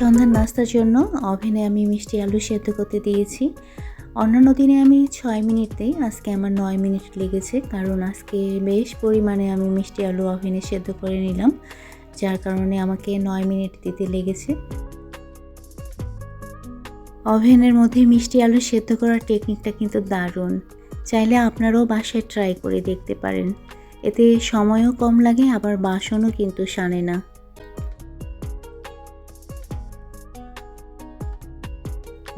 সন্ধ্যার নাস্তার জন্য ওভেনে আমি মিষ্টি আলু সেদ্ধ করতে দিয়েছি। অন্যান্য দিনে আমি ছয় মিনিট দিই আজকে আমার নয় মিনিট লেগেছে, কারণ আজকে বেশ পরিমাণে আমি মিষ্টি আলু ওভেনে সেদ্ধ করে নিলাম, যার কারণে আমাকে নয় মিনিট দিতে লেগেছে। ওভেনের মধ্যে মিষ্টি আলু সেদ্ধ করার টেকনিকটা কিন্তু দারুণ। চাইলে আপনারাও বাসায় ট্রাই করে দেখতে পারেন। এতে সময়ও কম লাগে, আবার বাসনও কিন্তু সানে না।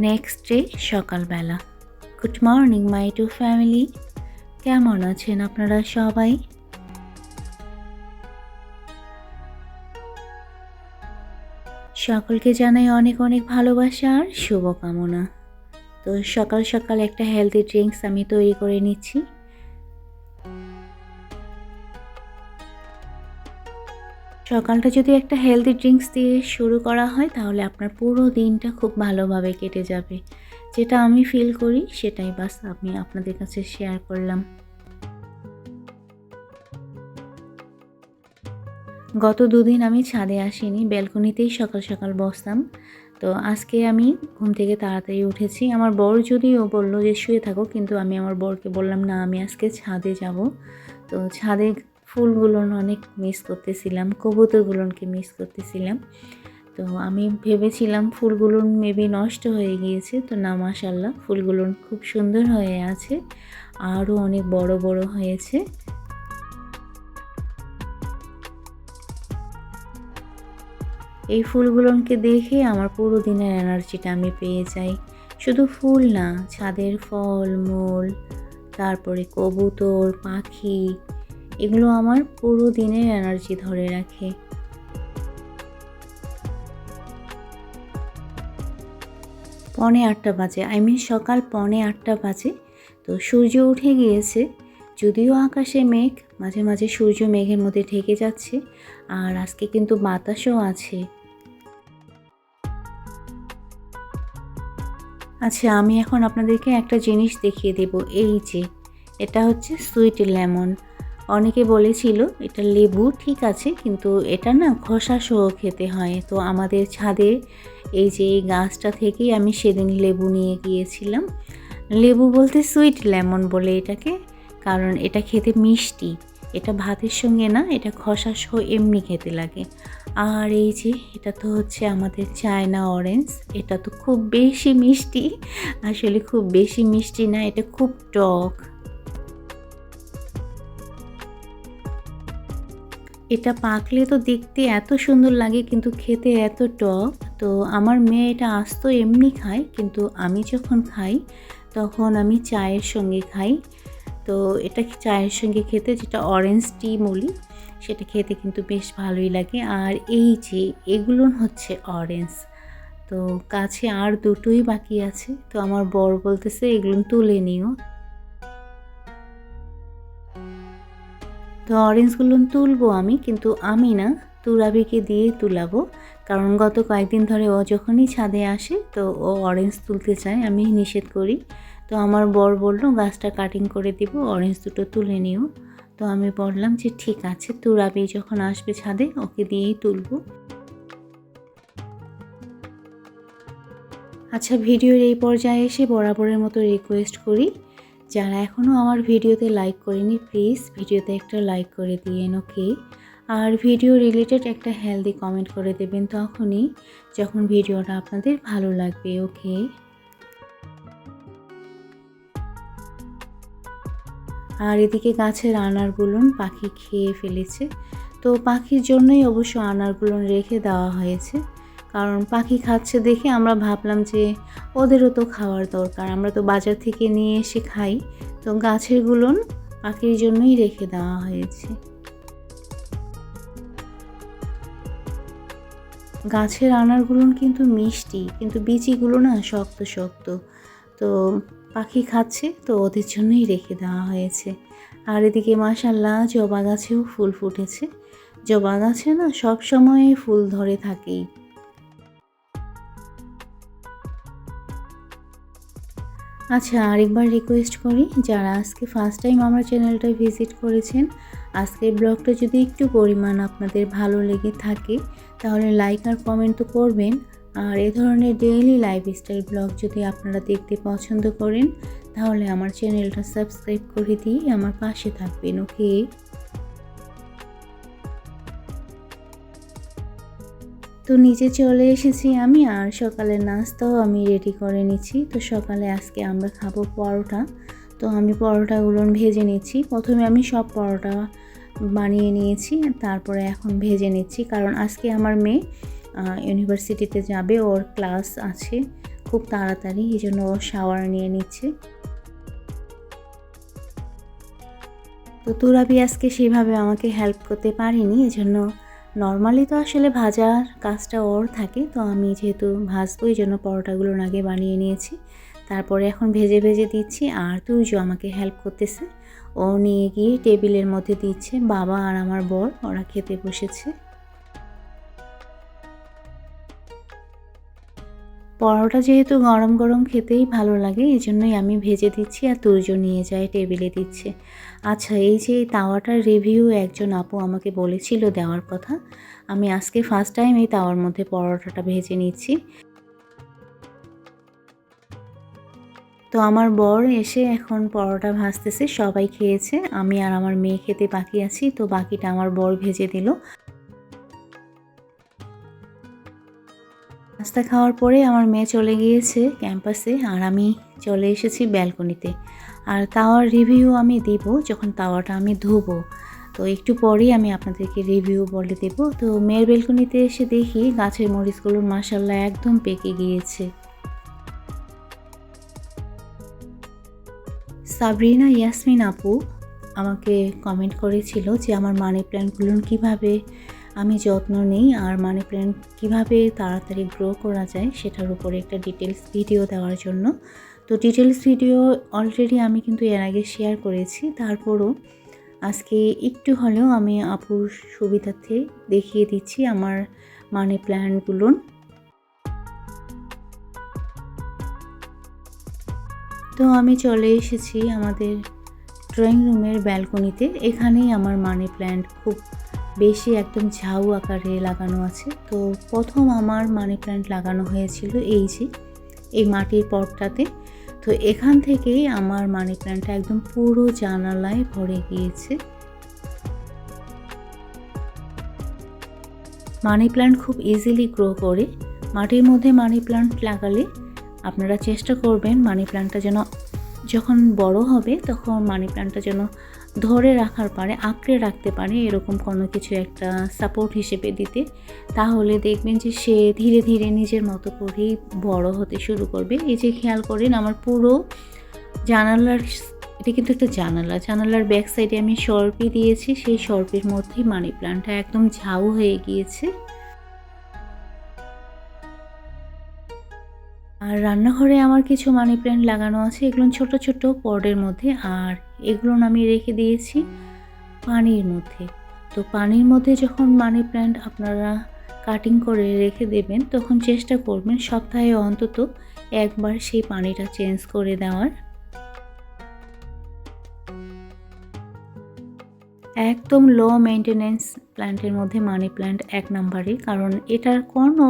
নেক্সট ডে সকালবেলা। Good morning, my two family. কেমন আছেন আপনারা সবাই? সকলকে জানাই অনেক অনেক ভালোবাসা আর শুভকামনা। তো সকাল সকাল একটা হেলদি ড্রিঙ্কস আমি তৈরি করে নিচ্ছি। সকালটা যদি একটা হেলদি ড্রিঙ্কস দিয়ে শুরু করা হয়, তাহলে আপনার পুরো দিনটা খুব ভালোভাবে কেটে যাবে। যেটা আমি ফিল করি, সেটাই বাস আমি আপনাদের কাছে শেয়ার করলাম। গত দুদিন আমি ছাদে আসিনি, ব্যালকনিতেই সকাল সকাল বসতাম। তো আজকে আমি ঘুম থেকে তাড়াতাড়ি উঠেছি। আমার বর যদিও বলল যে, শুয়ে থাকো। কিন্তু আমি আমার বরকে বললাম, না, আমি আজকে ছাদে যাব। তো ছাদে ফুলগুলোন অনেক মিস করতেছিলাম, কবুতরগুলোনকে মিস করতেছিলাম। তো আমি ভেবেছিলাম ফুলগুলো মেবি নষ্ট হয়ে গিয়েছে, তো না মাসাল্লাহ ফুলগুলো খুব সুন্দর হয়ে আছে, আরও অনেক বড় বড় হয়েছে। এই ফুলগুলোকে দেখে আমার পুরো দিনের এনার্জিটা আমি পেয়ে যাই। শুধু ফুল না, ছাদের ফল, মূল, তারপরে কবুতর, পাখি এগুলো আমার পুরো দিনের এনার্জি ধরে রাখে। পনে আটটা বাজে আই মিন সকাল পনে আটটা বাজে, তো সূর্য উঠে গিয়েছে, যদিও আকাশে মেঘ, মাঝে মাঝে সূর্য মেঘের মধ্যে ঢেকে যাচ্ছে, আর আজকে কিন্তু বাতাসও আছে। আচ্ছা আমি এখন আপনাদেরকে একটা জিনিস দেখিয়ে দেব, এই যে, এটা হচ্ছে সুইট লেমন অনেকে বলেছিল, এটা লেবু, ঠিক আছে, কিন্তু এটা না খোসা সহ খেতে হয়। তো আমাদের ছাদে এই যে এই গাছটা থেকেই আমি সেদিন লেবু নিয়ে গিয়েছিলাম। লেবু বলতে সুইট লেমন বলে এটাকে, কারণ এটা খেতে মিষ্টি। এটা ভাতের সঙ্গে না, এটা খসা সহ এমনি খেতে লাগে। আর এই যে, এটা তো হচ্ছে আমাদের চায়না অরেঞ্জ, এটা তো খুব বেশি মিষ্টি। আসলে খুব বেশি মিষ্টি না, এটা খুব টক। এটা পাকলে তো দেখতে এত সুন্দর লাগে, কিন্তু খেতে এত টক। তো আমার মেয়ে এটা আসতো এমনি খায়, কিন্তু আমি যখন খাই, তখন আমি চায়ের সঙ্গে খাই। তো এটা চায়ের সঙ্গে খেতে যেটা অরেঞ্জ টি বলি, সেটা খেতে কিন্তু বেশ ভালোই লাগে। আর এই যে এগুলো হচ্ছে অরেঞ্জ তো কাছে আর দুটোই বাকি আছে। তো আমার বর বলতেছে, এগুলো তুলে নিও। তো অরেঞ্জগুলো তুলবো আমি, কিন্তু আমি না, তুরাবিকে দিয়ে তুলাবো। কারণ গত কয়েকদিন ধরে ও যখনই ছাদে আসে, তো ও অরেঞ্জ তুলতে চায়, আমি নিষেধ করি। তো আমার বর বলল, গাছটা কাটিং করে দিব অরেঞ্জ দুটো তুলে নিও। তো আমি বললাম যে, ঠিক আছে। তুরাবি যখন আসবে ছাদে, ওকে দিয়েই তুলবো। আচ্ছা ভিডিওর এই পর্যায়ে এসে বরাবরের মতো রিকোয়েস্ট করি। যারা এখনও আমার ভিডিওতে লাইক করেনি প্লিজ ভিডিওতে একটা লাইক করে দিয়েন ওকে আর ভিডিও রিলেটেড একটা হেলদি কমেন্ট করে দেবেন তখনই যখন ভিডিওটা আপনাদের ভালো লাগবে ওকে আর এদিকে গাছের আনারগুলোন পাখি খেয়ে ফেলেছে। তো পাখির জন্যই অবশ্য আনারগুলোন রেখে দেওয়া হয়েছে। কারণ পাখি খাচ্ছে দেখে আমরা ভাবলাম যে ওদেরও তো খাওয়ার দরকার। আমরা তো বাজার থেকে নিয়ে এসে খাই। তো গাছের গুলোন পাখির জন্যই রেখে দেওয়া হয়েছে। গাছের আনারগুলোন কিন্তু মিষ্টি, কিন্তু বিচিগুলো না শক্ত শক্ত। তো পাখি খাচ্ছে, তো ওদের জন্যই রেখে দেওয়া হয়েছে। আর এদিকে মাসাল্লাহ জবা গাছেও ফুল ফুটেছে। জবা গাছে না সব সময় ফুল ধরে থাকেই। আচ্ছা আরেকবার রিকোয়েস্ট করি, যারা আজকে ফার্স্ট টাইম আমার চ্যানেলটা ভিজিট করেছেন, আজকের ব্লগটা যদি একটু পরিমাণ আপনাদের ভালো লেগে থাকে, তাহলে লাইক আর কমেন্ট তো করবেন। আর এ ধরনের ডেইলি লাইফস্টাইল ব্লগ যদি আপনারা দেখতে পছন্দ করেন, তাহলে আমার চ্যানেলটা সাবস্ক্রাইব করে দিয়ে আমার পাশে থাকবেন ওকে তো নিচে চলে এসেছি আমি আর সকালের নাস্তাও আমি রেডি করে নিচ্ছি। তো সকালে আজকে আমরা খাব পরোটা। তো আমি পরোটাগুলো ভেজে নিচ্ছি। প্রথমে আমি সব পরোটা বানিয়ে নিয়েছি তারপরে এখন ভেজে নিচ্ছি। কারণ আজকে আমার মেয়ে ইউনিভার্সিটিতে যাবে, ওর ক্লাস আছে খুব তাড়াতাড়ি, এই জন্য ও শাওয়ার নিয়ে নিচ্ছে। তো তুরাবি আজকে সেভাবে আমাকে হেল্প করতে পারিনি এজন্য নর্মালি তো আসলে ভাজার কাজটা ওর থাকে, তো আমি যেহেতু ভাজবো, এই জন্য পরোটাগুলো আগে বানিয়ে নিয়েছি। তারপরে এখন ভেজে ভেজে দিচ্ছি, আর তুইজো আমাকে হেল্প করতেছে। ও নিয়ে গিয়ে টেবিলের মধ্যে দিচ্ছে, বাবা আর আমার বর, ওরা খেতে বসেছে। পরোটা যেহেতু গরম গরম খেতেই ভালো লাগে, এই জন্যই আমি ভেজে দিচ্ছি আর তুর্য নিয়ে যায় টেবিলে দিচ্ছে। আচ্ছা এই যে তাওয়াটার রিভিউ একজন আপু আমাকে বলেছিল দেওয়ার কথা, আমি আজকে ফার্স্ট টাইম এই তাওয়ার মধ্যে পরোটাটা ভেজে নিচ্ছি। তো আমার বর এসে এখন পরোটা ভাজতেছে, সবাই খেয়েছে, আমি আর আমার মেয়ে খেতে বাকি আছি, তো বাকিটা আমার বর ভেজে দিল। নাস্তা খাওয়ার পরে আমার মেয়ে চলে গিয়েছে ক্যাম্পাসে আর আমি চলে এসেছি ব্যালকনিতে আর তাওয়ার রিভিউ আমি দিব যখন তাওয়াটা আমি ধুবো। তো একটু পরেই আমি আপনাদেরকে রিভিউ বলে দেব। তো মেয়ের বেলকনিতে এসে দেখি গাছের মরিচগুলোর মাসাল্লাহ একদম পেকে গিয়েছে। সাবরিনা, ইয়াসমিন আপু আমাকে কমেন্ট করেছিল যে আমার মানি প্ল্যান্টগুলো কীভাবে আমি যত্ন নিই আর মানি প্ল্যান্ট কীভাবে তাড়াতাড়ি গ্রো করা যায় সেটার উপরে একটা ডিটেলস ভিডিও দেওয়ার জন্য। তো ডিটেলস ভিডিও অলরেডি আমি কিন্তু এর আগে শেয়ার করেছি। তারপরও আজকে একটু হলেও আমি আপুর সুবিধার্থে দেখিয়ে দিচ্ছি আমার মানি প্ল্যান্টগুলো তো আমি চলে এসেছি আমাদের ড্রয়িং রুমের ব্যালকনিতে এখানেই আমার মানি প্ল্যান্ট খুব বেশি একদম ঝাউ আকারে লাগানো আছে। তো প্রথম আমার মানি প্ল্যান্ট লাগানো হয়েছিল এই যে, এই মাটির পটটাতে। তো এখান থেকেই আমার মানি প্ল্যান্টটা একদম পুরো জানালায় ভরে গিয়েছে। মানি প্ল্যান্ট খুব ইজিলি গ্রো করে, মাটির মধ্যে মানি প্ল্যান্ট লাগালে আপনারা চেষ্টা করবেন মানি প্ল্যান্টটা যেন যখন বড় হবে তখন মানি প্ল্যান্টটা যেন ধরে রাখার পারে, আঁকড়ে রাখতে পারে, এরকম কোনো কিছু একটা সাপোর্ট হিসেবে দিতে, তাহলে দেখবেন যে সে ধীরে ধীরে নিজের মতো করেই বড় হতে শুরু করবে। এই যে খেয়াল করেন আমার পুরো জানালার এটা কিন্তু একটা জানালা, জানালার ব্যাক সাইডে আমি সর্পি দিয়েছি, সেই সর্পির মধ্যেই মানি প্ল্যান্টটা একদম ঝাউ হয়ে গিয়েছে। আর রান্নাঘরে আমার কিছু মানি প্ল্যান্ট লাগানো আছে, এগুলো ছোট ছোট পটের মধ্যে, আর এগুলো আমি রেখে দিয়েছি পানির মধ্যে। তো পানির মধ্যে যখন মানি প্ল্যান্ট আপনারা কাটিং করে রেখে দেবেন, তখন চেষ্টা করবেন সপ্তাহে অন্তত একবার সেই পানিটা চেঞ্জ করে দেওয়ার। একদম লো মেনটেনেন্স প্ল্যান্টের মধ্যে মানি প্ল্যান্ট এক নাম্বারে, কারণ এটার কোনো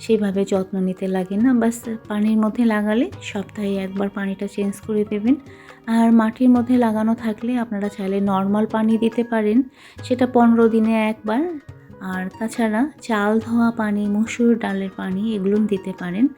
সেইভাবে যত্ন নিতে লাগে না। বাস পানির মধ্যে লাগালে সপ্তাহে একবার পানিটা চেঞ্জ করে দেবেন। আর মাটির মধ্যে লাগানো থাকলে আপনারা চাইলে নর্মাল পানি দিতে পারেন। সেটা পনেরো দিনে একবার। আর তাছাড়া চাল ধোয়া পানি, মসুর ডালের পানি এগুলো দিতে পারেন।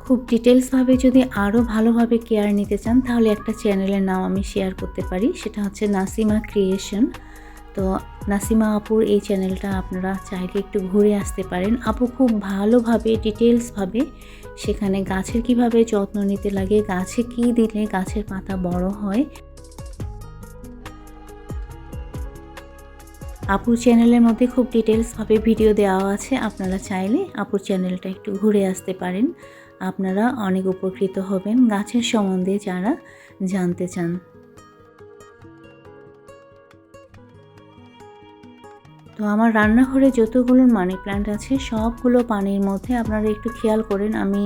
খুব ডিটেলসভাবে যদি আরও ভালোভাবে কেয়ার নিতে চান, তাহলে একটা চ্যানেলের নাম আমি শেয়ার করতে পারি। সেটা হচ্ছে নাসিমা ক্রিয়েশন তো নাসিমা আপুর এই চ্যানেলটা আপনারা চাইলে একটু ঘুরে আসতে পারেন। আপু খুব ভালোভাবে ডিটেলসভাবে সেখানে গাছের কীভাবে যত্ন নিতে লাগে, গাছে কি দিলে গাছের পাতা বড় হয়। আপুর চ্যানেলের মধ্যে খুব ডিটেলসভাবে ভিডিও দেওয়া আছে, আপনারা চাইলে আপুর চ্যানেলটা একটু ঘুরে আসতে পারেন। আপনারা অনেক উপকৃত হবেন গাছের সম্বন্ধে যারা জানতে চান। তো আমার রান্নাঘরে যতগুলো মানি প্ল্যান্ট আছে, সবগুলো পানির মধ্যে আপনারা একটু খেয়াল করেন, আমি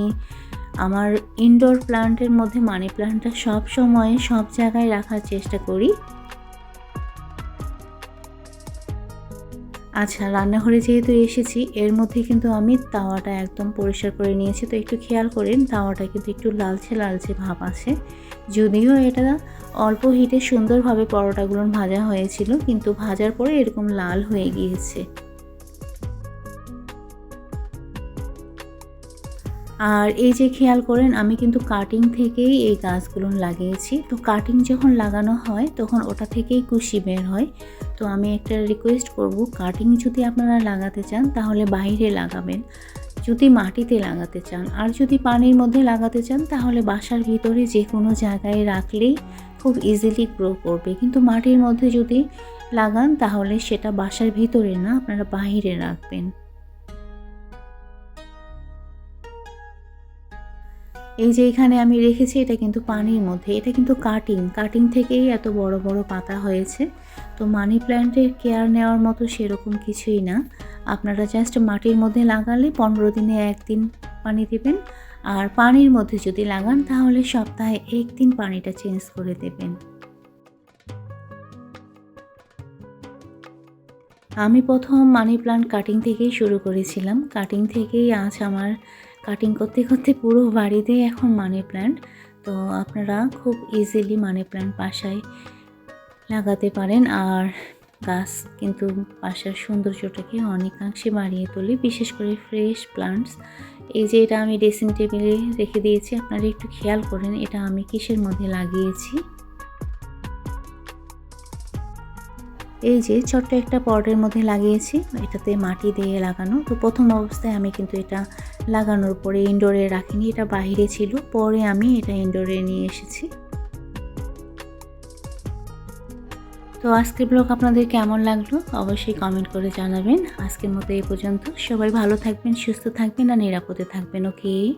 আমার ইনডোর প্ল্যান্টের মধ্যে মানি প্ল্যান্টটা সব সময় সব জায়গায় রাখার চেষ্টা করি। আচ্ছা রান্নাঘরে যেহেতু এসেছি, এর মধ্যে কিন্তু আমি তাওয়াটা একদম পরিষ্কার করে নিয়েছি, তো একটু খেয়াল করেন তাওয়াটা কিন্তু একটু লালচে লালচে ভাব আছে। যদিও এটা অল্প হিটে সুন্দরভাবে পরোটাগুলো ভাজা হয়েছিল, কিন্তু ভাজার পরে এরকম লাল হয়ে গিয়েছে। আর এই যে খেয়াল করেন, আমি কিন্তু কাটিং থেকেই এই গাছগুলো লাগিয়েছি। তো কাটিং যখন লাগানো হয়, তখন ওটা থেকেই কুশি বের হয়। তো আমি একটা রিকোয়েস্ট করব কাটিং যদি আপনারা লাগাতে চান, তাহলে বাইরে লাগাবেন। যদি মাটিতে লাগাতে চান আর যদি পানির মধ্যে লাগাতে চান, তাহলে বাসার ভিতরে যে কোনো জায়গায় রাখলেই খুব ইজিলি গ্রো করবে। কিন্তু মাটির মধ্যে যদি লাগান, তাহলে সেটা বাসার ভিতরে না, আপনারা বাহিরে রাখবেন। এই যে এখানে আমি রেখেছি, এটা কিন্তু পানির মধ্যে। এটা কিন্তু কাটিং কাটিং থেকেই এত বড় বড় পাতা হয়েছে। তো মানি প্ল্যান্টের কেয়ার নেওয়ার মতো সেরকম কিছুই না। আপনারা জাস্ট মাটির মধ্যে লাগালে পনেরো দিনে একদিন পানি দেবেন। আর পানির মধ্যে যদি লাগান, তাহলে সপ্তাহে একদিন পানিটা চেঞ্জ করে দেবেন। আমি প্রথম মানি প্লান্ট কাটিং থেকেই শুরু করেছিলাম। কাটিং থেকেই আজ আমার কাটিং করতে করতে পুরো বাড়িতে এখন মানি প্ল্যান্ট তো আপনারা খুব ইজিলি মানি প্ল্যান্ট বাসায় লাগাতে পারেন। আর গাছ কিন্তু বাসার সৌন্দর্যটাকে অনেকাংশে বাড়িয়ে তোলে, বিশেষ করে ফ্রেশ প্লান্টস এই যে এটা আমি ড্রেসিং টেবিলে রেখে দিয়েছি, আপনারা একটু খেয়াল করেন, এটা আমি কিসের মধ্যে লাগিয়েছি? এই যে ছোট্ট একটা পটের মধ্যে লাগিয়েছি, এটাতে মাটি দিয়ে লাগানো। তো প্রথম অবস্থায় আমি কিন্তু এটা লাগানোর পরে ইনডোরে রাখিনি, এটা বাইরে ছিল। পরে আমি এটা ইনডোরে নিয়ে এসেছি। তো আজকের ব্লগ আপনাদের কেমন লাগল? অবশ্যই কমেন্ট করে জানাবেন। আজকের মতো এই পর্যন্ত। সবাই ভালো থাকবেন, সুস্থ থাকবেন আর নিরাপদে থাকবেন ওকে